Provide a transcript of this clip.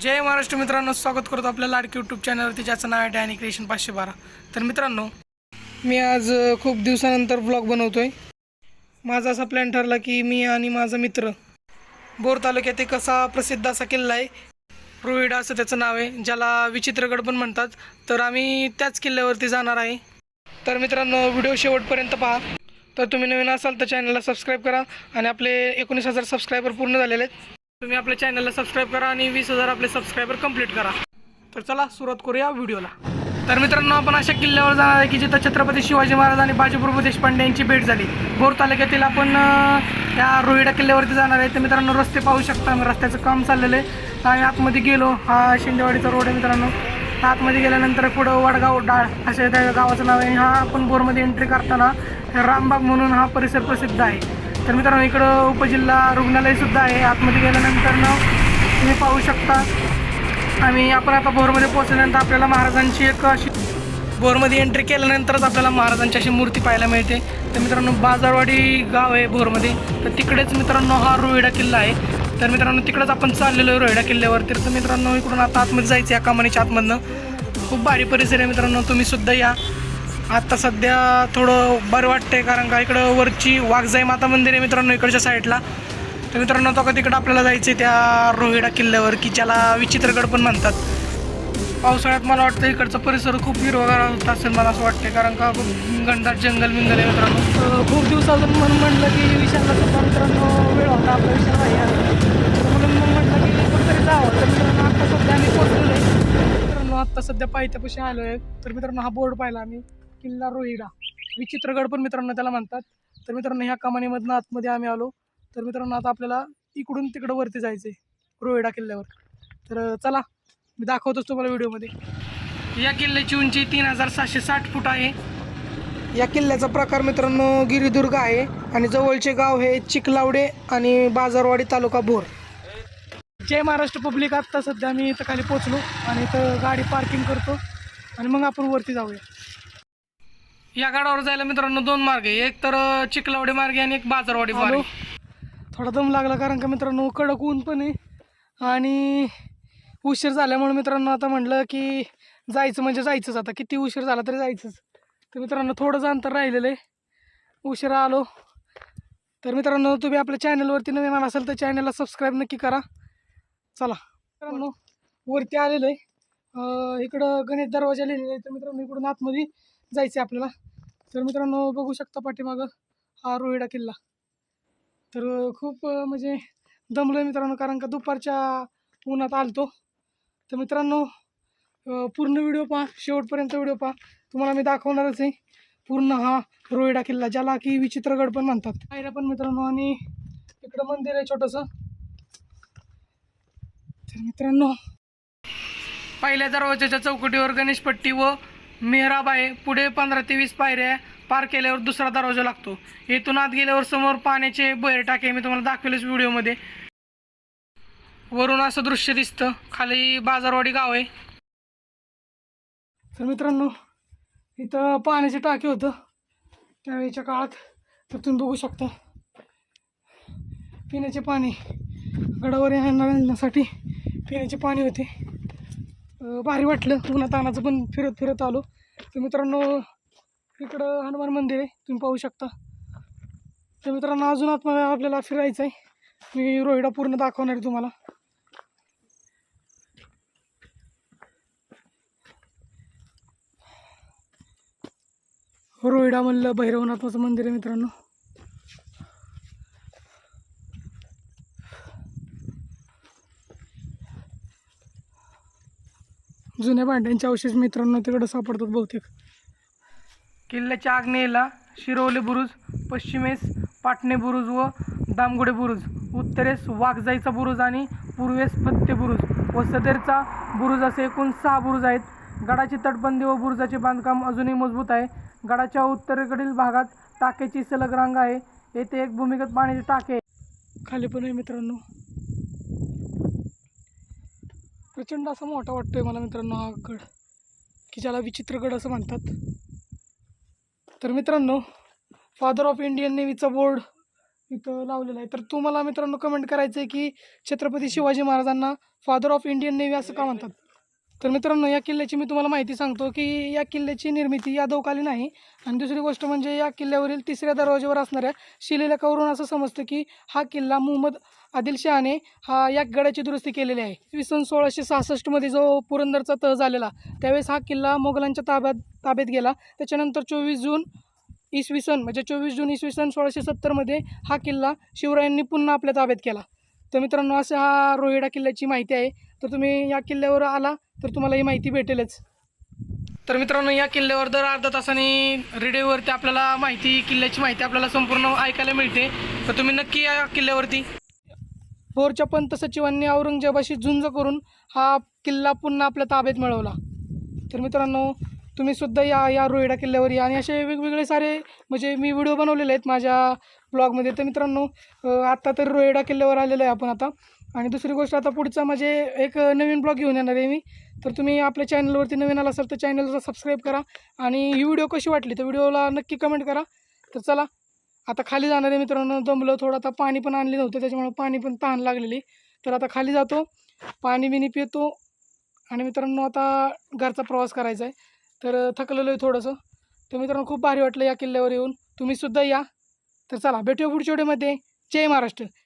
जय महाराष्ट्र मित्रांनो स्वागत करतो आपल्या लाडकी यूट्यूब चॅनलवरती ज्याचं नाव आहे डॅनी क्रिएशन पाचशे बारा. तर मित्रांनो मी आज खूप दिवसानंतर ब्लॉग बनवतोय. माझा असा प्लॅन ठरला की मी आणि माझा मित्र बोर तालुक्यात एक असा प्रसिद्ध असा किल्ला आहे रोहिडा असं त्याचं नाव आहे ज्याला विचित्रगड पण म्हणतात. तर आम्ही त्याच किल्ल्यावरती जाणार आहे. तर मित्रांनो व्हिडिओ शेवटपर्यंत पहा. तर तुम्ही नवीन असाल तर चॅनलला सबस्क्राईब करा. आणि आपले एकोणीस हजार सबस्क्रायबर पूर्ण झालेले आहेत. तुम्ही आपल्या चॅनलला सबस्क्राईब करा आणि वीस हजार आपले सबस्क्रायबर कंप्लीट करा. तर चला सुरुवात करूया व्हिडिओला. तर मित्रांनो आपण अशा किल्ल्यावर जाणार आहे की जिथं छत्रपती शिवाजी महाराज आणि बाजीप्रभू देशपांडे यांची भेट झाली. भोर तालुक्यातील आपण या रोहिडा किल्ल्यावरती जाणार आहे. तर मित्रांनो रस्ते पाहू शकता रस्त्याचं काम चाललेलं आहे. आणि आतमध्ये गेलो. हा शिंदेवाडीचा रोड आहे मित्रांनो. आतमध्ये गेल्यानंतर पुढं वडगाव डाळ असे त्या गावाचं नाव आहे. हा आपण बोरमध्ये एंट्री करताना रामबाग म्हणून हा परिसर प्रसिद्ध आहे. तर मित्रांनो इकडं उपजिल्हा रुग्णालयसुद्धा आहे. आतमध्ये गेल्यानंतर ना तुम्ही पाहू शकता. आम्ही आपण आता भोरमध्ये पोहोचल्यानंतर आपल्याला महाराजांची एक अशी भोरमध्ये एंट्री केल्यानंतरच आपल्याला महाराजांची अशी मूर्ती पाहायला मिळते. तर मित्रांनो बाजारवाडी गाव आहे भोरमध्ये. तर तिकडेच मित्रांनो हा रोहिडा किल्ला आहे. तर मित्रांनो तिकडेच आपण चाललेलो आहे रोहिडा किल्ल्यावर तर मित्रांनो इकडून आता आतमध्ये जायचं या कामानीच्या आतमधनं. खूप भारी परिसर आहे मित्रांनो तुम्हीसुद्धा या. आता सध्या थोडं बरं वाटतंय कारण का इकडं वरची वाघजाई माता मंदिर आहे मित्रांनो इकडच्या साईडला. तर मित्रांनो तो का तिकडं आपल्याला जायचं आहे त्या रोहिडा किल्ल्यावर की ज्याला विचित्रगड पण म्हणतात. पावसाळ्यात मला वाटतं इकडचा परिसर खूप हिरवगार होत असेल मला असं वाटतं कारण का खूप घनदाट जंगल बिंगल आहे मित्रांनो. खूप दिवसातून म्हणून म्हटलं की विशालला सुद्धा मित्रांनो वेळ होता आपला विशाल भाई म्हणून मग म्हटलं की कुठेतरी जावं. तर मित्रांनो आत्ता सध्या आम्ही पोहोचलेलो आहे. मित्रांनो आत्ता सध्या पायथ्यापाशी आलो आहे तर मित्रांनो हा बोर्ड पाहिला आम्ही. किल्ला रोहिडा. विचित्रगड पण मित्रांनो त्याला म्हणतात. तर मित्रांनो ह्या कमानीमधनं आतमध्ये आम्ही आलो. तर मित्रांनो आता आपल्याला इकडून तिकडं वरती जायचं आहे रोहिडा किल्ल्यावर. तर चला मी दाखवतोच तुम्हाला व्हिडिओमध्ये. या किल्ल्याची उंची तीन हजार सहाशे साठ फूट आहे. या किल्ल्याचा प्रकार मित्रांनो गिरिदुर्ग आहे आणि जवळचे गाव हे चिखलावडे आणि बाजारवाडी तालुका भोर. जय महाराष्ट्र पब्लिक. आत्ता सध्या मी इथं खाली पोचलो आणि इथं गाडी पार्किंग करतो आणि मग आपण वरती जाऊया. या गाडावर जायला मित्रांनो दोन मार्ग आहे. एक तर अं, मार्ग आणि एक बाजारवाडी मार्ग. थोडा दम लागला कारण का मित्रांनो कडक ऊन पण आहे. आणि उशीर झाल्यामुळे मित्रांनो आता म्हटलं की जायचं म्हणजे जायचंच. आता किती उशीर झाला तरी जायचंच. तर मित्रांनो थोडंच अंतर राहिलेलं आहे. उशिरा आलो. तर मित्रांनो तुम्ही आपल्या चॅनलवरती नवीन आला असेल तर चॅनलला सबस्क्राईब नक्की करा. चला. मित्रांनो वरती आलेलं आहे. इकडं गणेश दरवाजा लिहिलेला आहे. तर मित्रांनो इकडून आतमध्ये जायचं आहे आपल्याला. तर मित्रांनो बघू शकता पाठीमागं हा रोहिडा किल्ला. तर खूप म्हणजे दमलो आहे मित्रांनो कारण का दुपारच्या उन्हात आलतो. तर मित्रांनो पूर्ण व्हिडिओ पहा शेवटपर्यंत व्हिडिओ पहा. तुम्हाला मी दाखवणारच आहे पूर्ण हा रोहिडा किल्ला ज्याला की विचित्रगड पण म्हणतात. पायऱ्या पण मित्रांनो आणि इकडं मंदिर आहे छोटंसं. तर मित्रांनो पहिल्या दरवाजाच्या चौकटीवर गणेशपट्टी व मेहराब आहे पुढे पंधरा ते वीस पायऱ्या पार केल्यावर दुसरा दरवाजा लागतो. इथून आत गेल्यावर समोर पाण्याचे बहेर टाके मी तुम्हाला दाखवलेच व्हिडिओमध्ये. वरून असं दृश्य दिसतं. खाली बाजारवाडी गाव आहे. तर मित्रांनो इथं पाण्याचे टाके होतं. त्यावेळीच्या काळात तर तुम्ही बघू शकता. पिण्याचे पाणी गडावर येण्यासाठी पिण्याचे पाणी होते. भारी वाटलं. उन्हातानाचं पण फिरत फिरत आलो. तर मित्रांनो इकडं हनुमान मंदिर आहे. तुम्ही पाहू शकता. तर मित्रांनो अजून आतमध्ये आपल्याला फिरायचं आहे मी रोहिडा पूर्ण दाखवणार आहे तुम्हाला. रोहिडा म्हणलं भैरवनाथाचं मंदिर आहे मित्रांनो. जुन्या भांड्यांचे अवशेष मित्रांनो तिकडे सापडतात बहुतेक. किल्ल्याच्या आग्नेयेला शिरोवले बुरुज पश्चिमेस पाटणे बुरुज व दामगुडे बुरुज उत्तरेस वाघजाईचा बुरुज आणि पूर्वेस फत्ते बुरुज व सदरचा बुरुज असे एकूण सहा बुरुज आहेत. गडाची तटबंदी व बुरुजाचे बांधकाम अजूनही मजबूत आहे. गडाच्या उत्तरेकडील भागात टाक्याची सलग रांग आहे. येथे एक भूमिगत पाण्याचे टाके. खाली पण आहे मित्रांनो. प्रचंड असा मोठा वाटतोय मला मित्रांनो हा गड की ज्याला विचित्रगड असं म्हणतात. तर मित्रांनो फादर ऑफ इंडियन नेव्हीचा बोर्ड इथं लावलेला आहे. तर तुम्हाला मित्रांनो कमेंट करायचं आहे की छत्रपती शिवाजी महाराजांना फादर ऑफ इंडियन नेव्ही असं का म्हणतात? तर मित्रांनो या किल्ल्याची मी तुम्हाला माहिती सांगतो की या किल्ल्याची निर्मिती यादवकालीन आहे आणि दुसरी गोष्ट म्हणजे या किल्ल्यावरील तिसऱ्या दरवाज्यावर असणाऱ्या शिलेलेखावरून असं समजतं की हा किल्ला मोहम्मद आदिलशहाने हा या गडाची दुरुस्ती केलेली आहे. इसवी सन सोळाशे सहासष्टमध्ये जो पुरंदरचा तह झालेला त्यावेळेस हा किल्ला मोगलांच्या ताब्यात ताब्यात गेला. त्याच्यानंतर चोवीस जून इसवी सन म्हणजे चोवीस जून इसवी सन सोळाशे सत्तरमध्ये हा किल्ला शिवरायांनी पुन्हा आपल्या ताब्यात केला. तर मित्रांनो असं हा रोहिडा किल्ल्याची माहिती आहे. तर तुम्ही या किल्ल्यावर आला तर तुम्हाला ही माहिती भेटेलच. तर मित्रांनो या किल्ल्यावर दर अर्धा तासाने रेडिओवरती आपल्याला माहिती किल्ल्याची माहिती आपल्याला संपूर्ण ऐकायला मिळते. तर तुम्ही नक्की या किल्ल्यावरती. भोरच्या पंत सचिवांनी औरंगजेबाशी झुंज करून हा किल्ला पुन्हा आपल्या ताब्यात मिळवला. तर मित्रांनो तुम्ही सुद्धा या या रोहिडा किल्ल्यावर या आणि असे वेगवेगळे सारे म्हणजे मी व्हिडिओ बनवलेले आहेत माझ्या ब्लॉगमध्ये. तर मित्रांनो आत्ता तर रोहिडा किल्ल्यावर आलेलो आहे आपण आता. आणि दुसरी गोष्ट आता पुढचा म्हणजे एक नवीन ब्लॉग घेऊन येणार आहे मी. तर तुम्ही आपल्या चॅनलवरती नवीन आला असाल तर चॅनलला सबस्क्राईब करा. आणि ही व्हिडिओ कशी वाटली तर व्हिडिओला नक्की कमेंट करा. तर चला आता खाली जाणार आहे मित्रांनो. दमलं थोडं आता पाणी पण आणले नव्हतं त्याच्यामुळे पाणी पण तहान लागलेली. तर आता खाली जातो. पाणी बिनी पितो. आणि मित्रांनो आता घरचा प्रवास करायचा आहे. तर थकलेलो आहे थोडंसं. तर मित्रांनो खूप भारी वाटलं या किल्ल्यावर येऊन. तुम्हीसुद्धा या. तर चला भेटूया पुढच्या व्हिडिओमध्ये. जय महाराष्ट्र.